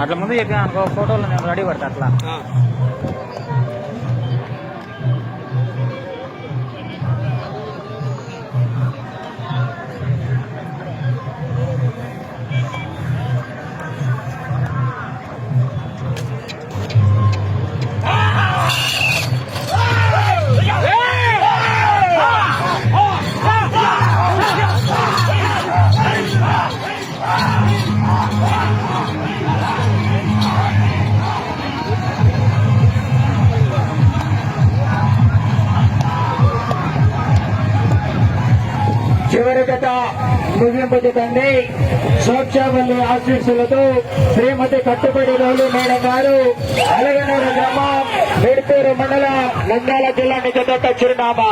అట్లా ముందు చెప్పిన అనుకో ఫోటోలు నేను రెడీ పడతా అట్లా చివరి గత ముగింపు సోక్షావల్లి ఆశీస్సులతో శ్రీమతి కట్టుబడి రోజు మేడం గారు అలగనూరు గ్రామం మెడిపూరు మండలం నంద్యాల జిల్లా నిజదొక్క చిరునామా.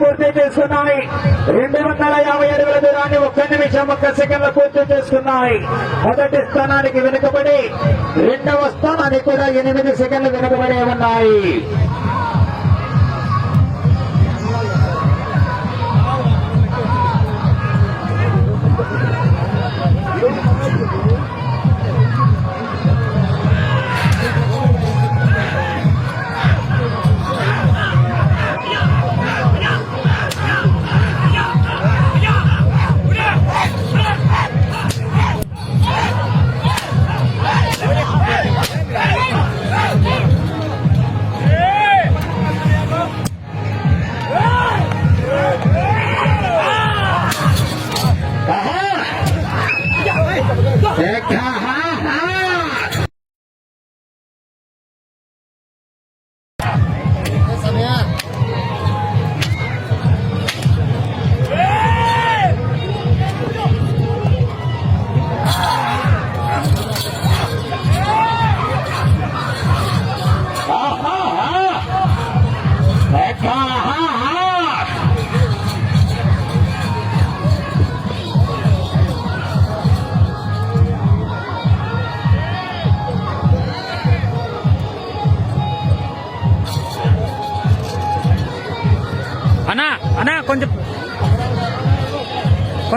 పూర్తి చేసుకున్నాయి. రెండు వందల యాభై అడుగుల దూరాన్ని ఒక్క నిమిషం ఒక్క సెకండ్ పూర్తి చేసుకున్నాయి. మొదటి స్థానానికి వెనుకబడి రెండవ స్థానానికి కూడా ఎనిమిది సెకండ్లు వెనుకబడి ఉన్నాయి.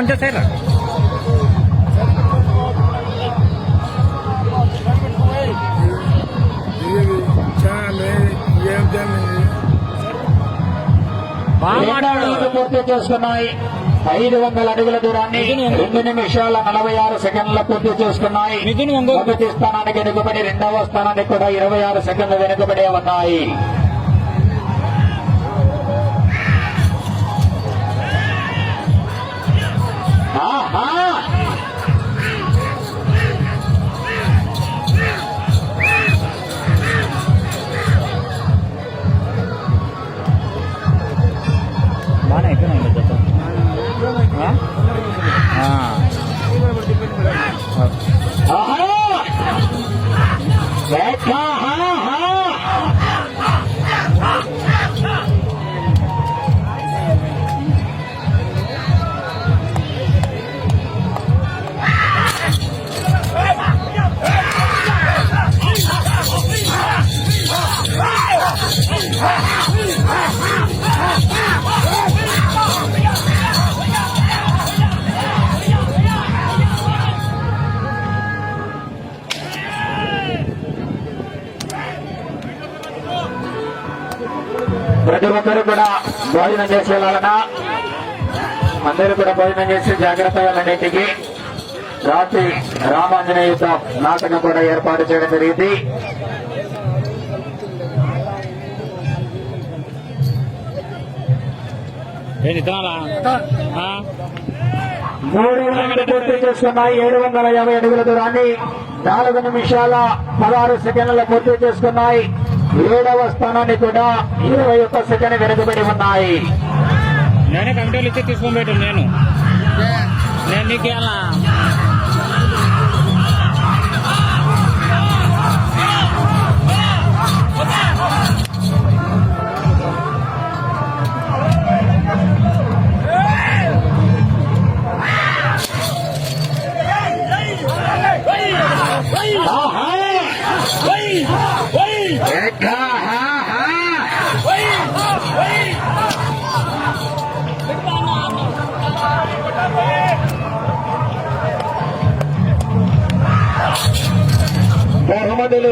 కొంచెం సైడ్ పూర్తి చేసుకున్నాయి. ఐదు వందల అడుగుల దూరాన్ని రెండు నిమిషాల నలభై ఆరు సెకండ్ల పూర్తి చేసుకున్నాయి. మొదటి స్థానానికి వెనుకబడి రెండవ స్థానానికి కూడా ఇరవై ఆరు సెకండ్లు వెనుకబడి ఉన్నాయి. ఒక్కరు కూడా భోజనం చేసి వెళ్ళాలన్నా అందరూ కూడా భోజనం చేసి జాగ్రత్తగా అన్నింటికి రాత్రి రామాంజనేయ యుద్ధం నాటకం కూడా ఏర్పాటు చేయడం జరిగింది? మూడు పూర్తి చేసుకున్నాయి. ఏడు వందల యాభై అడుగుల దూరాన్ని నాలుగు నిమిషాల పదహారు సెకండ్ల పూర్తి చేసుకున్నాయి. ఏడవ స్థానాన్ని కూడా ఇరవై ఒక్క సెకండ్ వెనుకబడి ఉన్నాయి. నేనే కమిటీలు ఇచ్చి తీసుకొని పెట్టాను నేను నేను నీకు ఇవ్వాలా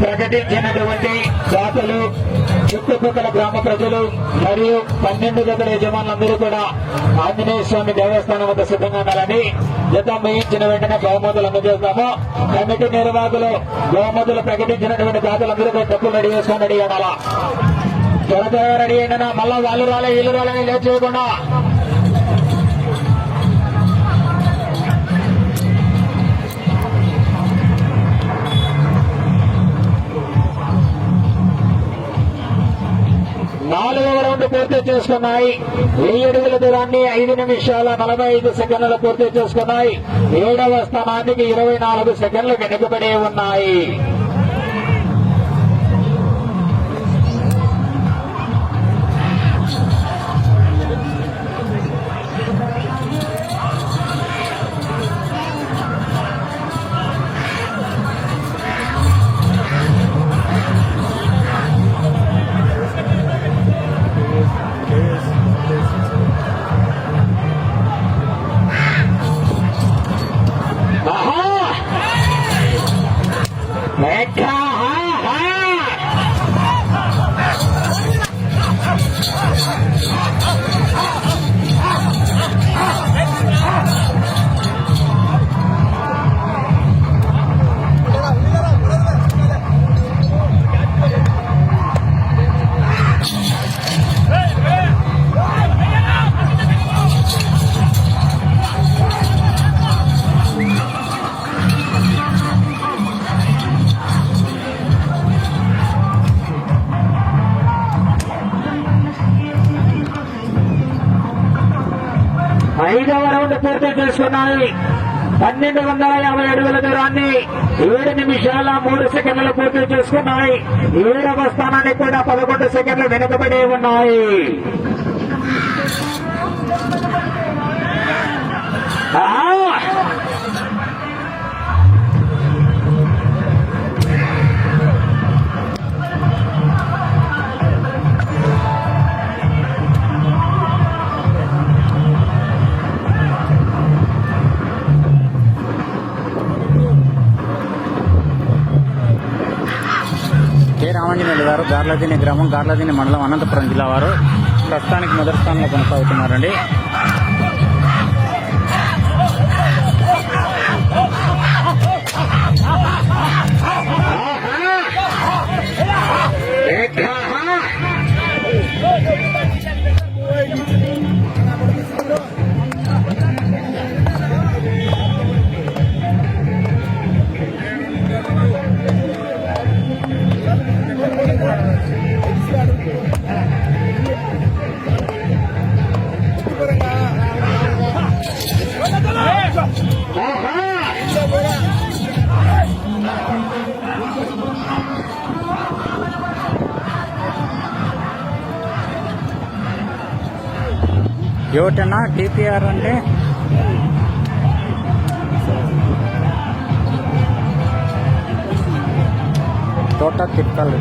ప్రకటించినటువంటి దాతలు చుట్టుపక్కల గ్రామ ప్రజలు మరియు పన్నెండు గదుల యజమానులందరూ కూడా ఆంజనేయ స్వామి దేవస్థానం వద్ద సిద్ధంగా ఉండాలని జత వేయించిన వెంటనే బహుమతులు అందజేస్తాము. కమిటీ నిర్వాహకులు బహుమతులు ప్రకటించినటువంటి దాతలందరూ కూడా డబ్బులు రెడీ చేసుకొని రెడీ అవ్వాలా త్వర త్వరగా రెడీ అయినా మళ్ళా వాళ్ళు రాలే వీళ్ళు రాలని లేట్ చేయకుండా. సెకండ్లు పూర్తి చేసుకున్నాయి. వెయ్యి అడుగుల దూరాన్ని ఐదు నిమిషాల నలభై ఐదు సెకండ్లు పూర్తి చేసుకున్నాయి. ఏడవ స్థానానికి ఇరవై నాలుగు సెకండ్లు వెనుకబడి ఉన్నాయి. పూర్తి చేసుకున్నాయి పన్నెండు వందల యాభై అడుగుల దూరాన్ని ఏడు నిమిషాల మూడు సెకండ్లు పూర్తి చేసుకున్నాయి. ఏడవ స్థానానికి కూడా పదకొండు సెకండ్లు వెనుకబడి ఉన్నాయి. గార్లదిని గ్రామం గార్లదిని మండలం అనంతపురం జిల్లా వారు ప్రస్తుతానికి మొదటి స్థానంలో కొనసాగుతున్నారండి. ఏమిటన్నా టీపీఆర్ అంటే? తోట తిప్పాలి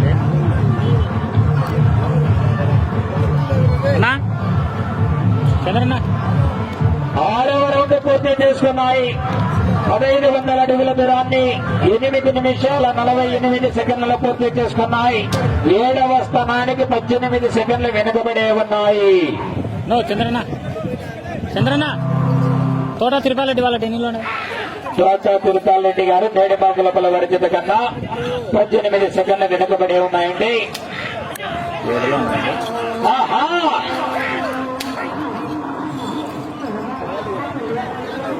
అన్నా? చంద్రన్న? ఆరవ రౌండ్ పూర్తి చేసుకున్నాయి. పదహైదు వందల అడుగుల దూరాన్ని ఎనిమిది నిమిషాల నలభై ఎనిమిది సెకండ్లు పూర్తి చేసుకున్నాయి. ఏడవ స్థానానికి పద్దెనిమిది సెకండ్లు వెనుకబడే ఉన్నాయి. నో చంద్రన్న. చంద్రన్న తోట తిరుపాలరెడ్డి వాళ్ళ డెనీలోనే చోట తిరుపాల్ రెడ్డి గారు నేడిమాకులపల వరచిత కన్నా పద్దెనిమిది సెకండ్లు వెనుకబడి ఉన్నాయండి.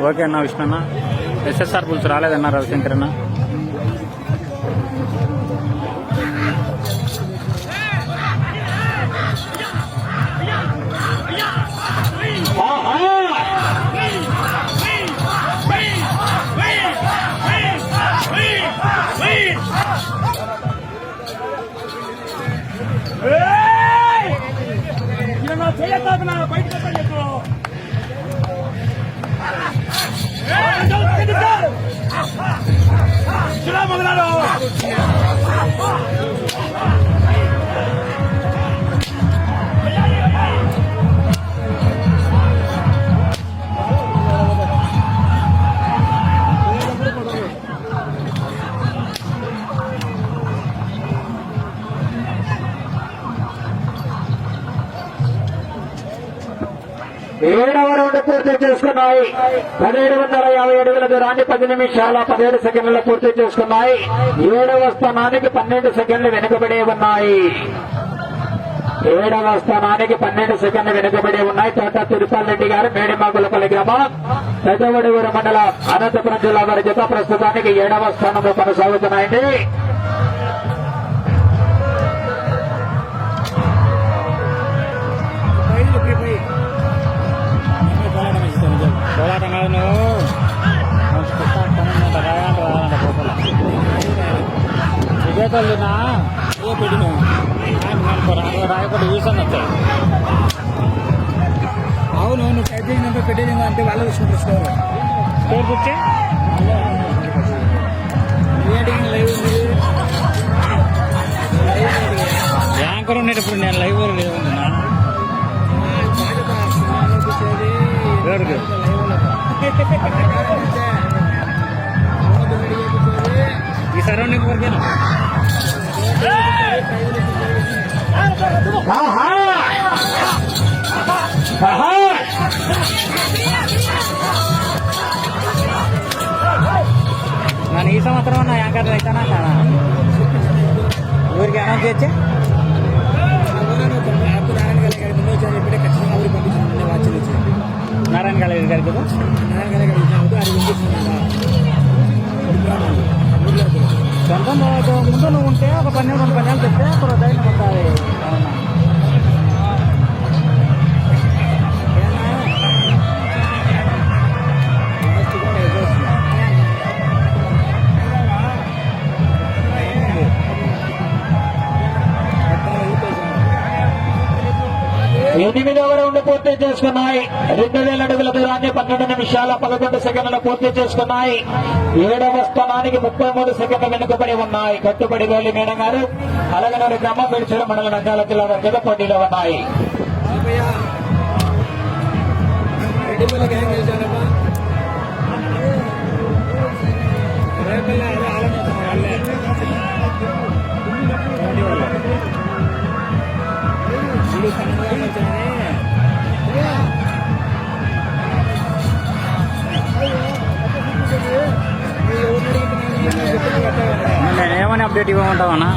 ఓకే అన్న విష్ణు అన్న ఎస్ఎస్ఆర్ పులుసు రాలేదన్న రవిశంకర్ అన్న పూర్తి చేసుకున్నాయి. పదిహేడు వందల యాభై అడుగుల దూరాన్ని పది నిమిషాల పదిహేడు సెకండ్లలో పూర్తి చేసుకున్నాయి. ఏడవ స్థానానికి పన్నెండు సెకండ్లు వెనుకబడి ఉన్నాయి. ఏడవ స్థానానికి పన్నెండు సెకండ్లు వెనుకబడి ఉన్నాయి. తోట తిరుపతిరెడ్డి గారు మేడిమాగులపల్లి గ్రామం పెద్దవడుగురు మండలం అనంతపురం జిల్లా వారి జత ప్రస్తుతానికి ఏడవ స్థానంలో కొనసాగుతున్నాయండి. పోరాటం కాదు నువ్వు ఏ పెట్టిన రాయకుండా వచ్చాయి అవును నువ్వు టైప్ చేసినంత పెట్టేది అంటే వాళ్ళు చూసుకుంటారు స్టోర్ లైవ్ యాంకర్ ఉండేటప్పుడు నేను లైవ్ లేదు ನಾನು ಈ సంవత్సరం నా యాంకర్ అయితేనా కానా ఊరికి అనౌన్స్ చేయొచ్చే ఇప్పుడే ఖచ్చితంగా ఊరికి పంపించాను వాచ్ నుంచి నారాయణ గారి గారికి కదా నారాయణ గారి ఇచ్చాము అది సొంతం ముందు నువ్వు ఉంటే ఒక పన్నెండు రెండు పన్నెండు చెప్తే అప్పుడు ధైర్యం ఉంటుంది పూర్తి చేసుకున్నాయి. రెండు వేల అడుగుల దూరాన్ని పన్నెండు నిమిషాల పదకొండు సెకండ్లు పూర్తి చేసుకున్నాయి. ఏడవ స్థానానికి ముప్పై మూడు సెకండ్లు వెనుకబడి ఉన్నాయి. కట్టుబడి వేలి మేడం గారు అలగనూరు గ్రామం పిలిచిన మండల నంద్యాల జిల్లా వర్గ పోటీలో ఉన్నాయి. ఏమని అప్డేట్ ఇవ్వమంటావు అన్న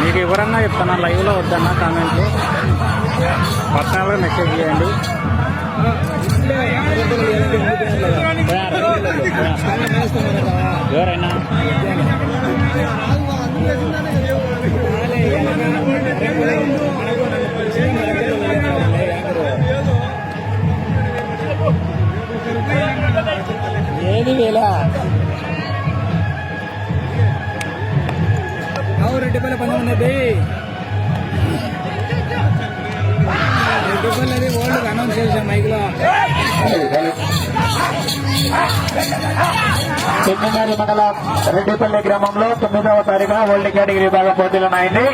మీకు ఎవరన్నా చెప్తాను లైవ్లో వద్దన్నా కామెంట్లు. పర్సనల్గా మెసేజ్ చేయండి. ఎవరైనా చిన్నగారి మండలం రెడ్డిపల్లి గ్రామంలో తొమ్మిదవ తారీఖున ఓల్డ్ కేటగిరీ విభాగ పోటీలు ఉన్నాయండి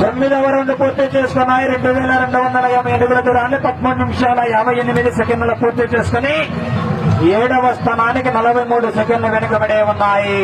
తొమ్మిదవ రౌండ్ పూర్తి చేసుకున్నాయి. రెండు వేల రెండు వందల యాభై ఎనిమిది దూరాన్ని పదమూడు నిమిషాల యాభై ఎనిమిది సెకండ్లు పూర్తి చేసుకుని ఏడవ స్థానానికి నలభై మూడు సెకండ్లు వెనుకబడే ఉన్నాయి.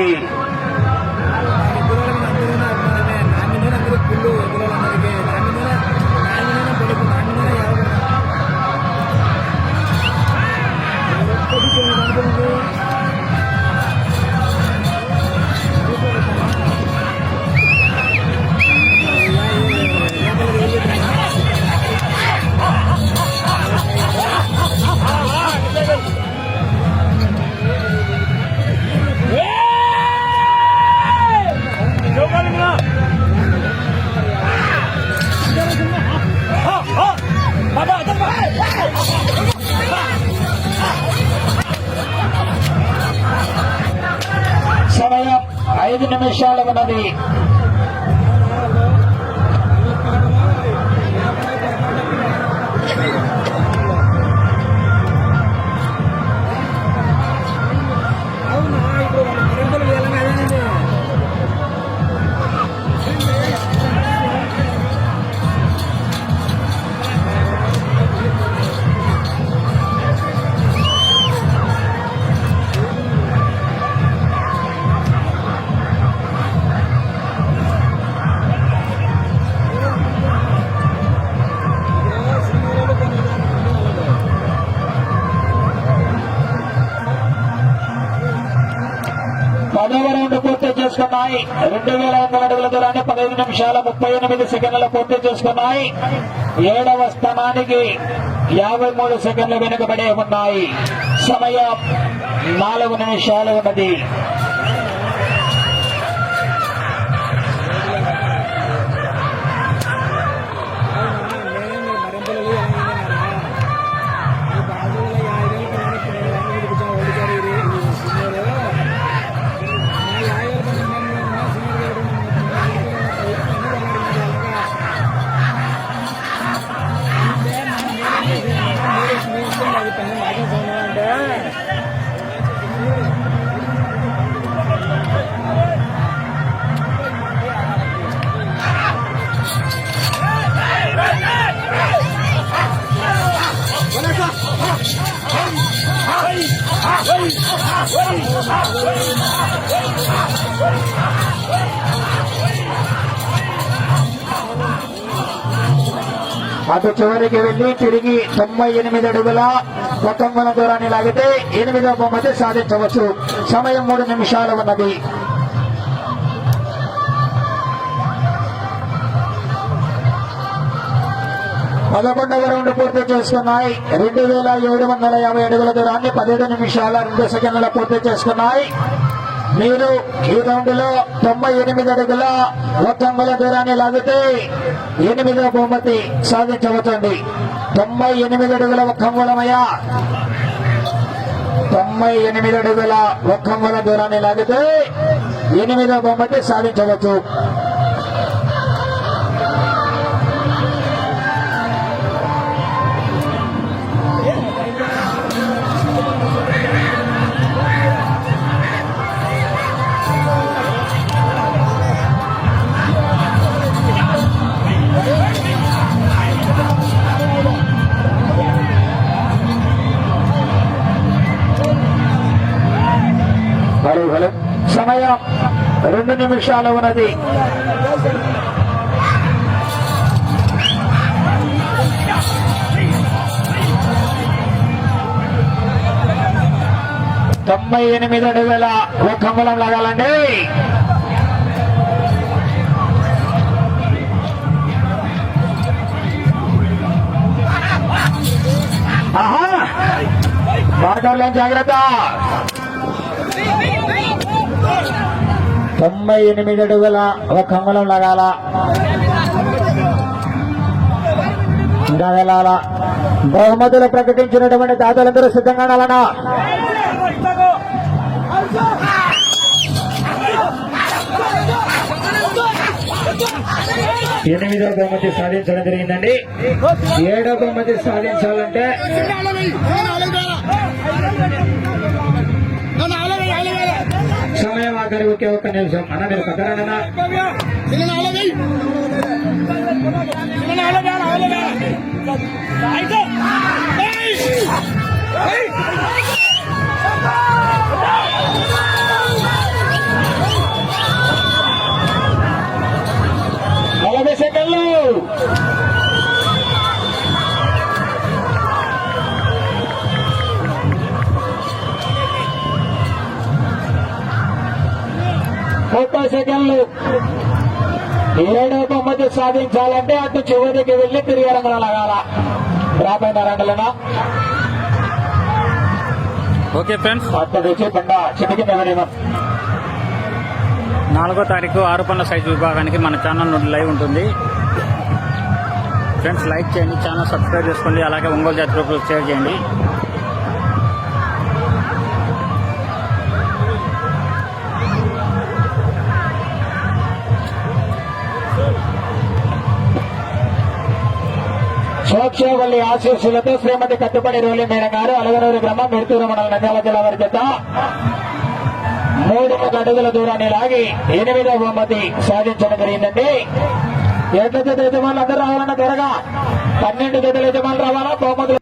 చేసుకున్నాయి రెండు వేల ఐదు వందల అడుగుల దూరాన్ని పదహైదు నిమిషాల ముప్పై ఎనిమిది సెకండ్లు పూర్తి చేసుకున్నాయి. ఏడవ స్థానానికి యాభై మూడు సెకండ్లు వెనుకబడి ఉన్నాయి. సమయం నాలుగు నిమిషాలు ఉన్నది. అటు చివరికి వెళ్ళి తిరిగి తొంభై ఎనిమిది అడుగుల మొత్తంగుల దూరాన్ని లాగితే ఎనిమిదవ బహుమతి సాధించవచ్చు. సమయం మూడు నిమిషాలు ఉన్నది. పదకొండవ రౌండ్ పూర్తి చేసుకున్నాయి. రెండు వేల ఏడు వందల యాభై అడుగుల దూరాన్ని పదిహేడు నిమిషాల రెండు సెకండ్ల పూర్తి చేసుకున్నాయి. మీరు ఈ రౌండ్లో తొంభై ఎనిమిది అడుగుల ఒక్కంగుల దూరాన్ని లాగితే ఎనిమిదవ బహుమతి సాధించవచ్చండి తొంభై ఎనిమిది అడుగుల ఒక్కంగులమయ్య తొంభై ఎనిమిది అడుగుల ఒక్కంగుల దూరాన్ని లాగితే ఎనిమిదవ బహుమతి సాధించవచ్చు. రెండు నిమిషాలు ఉన్నది. తొంభై ఎనిమిది అడుగుల ఒక కంబలం లాగాలండి. ఆహా! జాగ్రత్త. తొంభై ఎనిమిది అడుగుల ఒక అంగుళం లాగాల ఇంకా వెళ్ళాల? బహుమతులు ప్రకటించినటువంటి దాతలందరూ సిద్ధంగా ఉండాలనా ఎనిమిదో బహుమతి సాధించడం జరిగిందండి. ఏడో బహుమతి సాధించాలంటే సమయం ఆఖరి ఒకే ఒక్క నిమిషం అన్న మీరు పక్కన నలభై సెకండ్లు ఏడో బహుమతి సాధించాలంటే అటు చివరికి వెళ్ళి తిరిగి రంగులు లాగాల. రంగులనా ఓకే ఫ్రెండ్స్. నాలుగో తారీఖు ఆరు పనుల సైజు విభాగానికి మన ఛానల్ నుండి లైవ్ ఉంటుంది. ఫ్రెండ్స్ లైక్ చేయండి ఛానల్ సబ్స్క్రైబ్ చేసుకోండి అలాగే ఒంగోలు జాతి గ్రూప్లో షేర్ చేయండి. మోక్షవల్లి ఆశీస్సులతో శ్రీమతి కట్టుబడి రోలి మేడం గారు అలగనూరు గ్రామం మెడుతూరు మండలం నంద్యాల జిల్లా వారి చేత మూడు వందల అడుగుల దూరాన్ని లాగి ఎనిమిదవ బహుమతి సాధించడం జరిగిందండి. ఎట్ల జత యజమానులు అందరూ రావాలన్న త్వరగా. పన్నెండు జతల యజమానులు రావాలా? బహుమతులు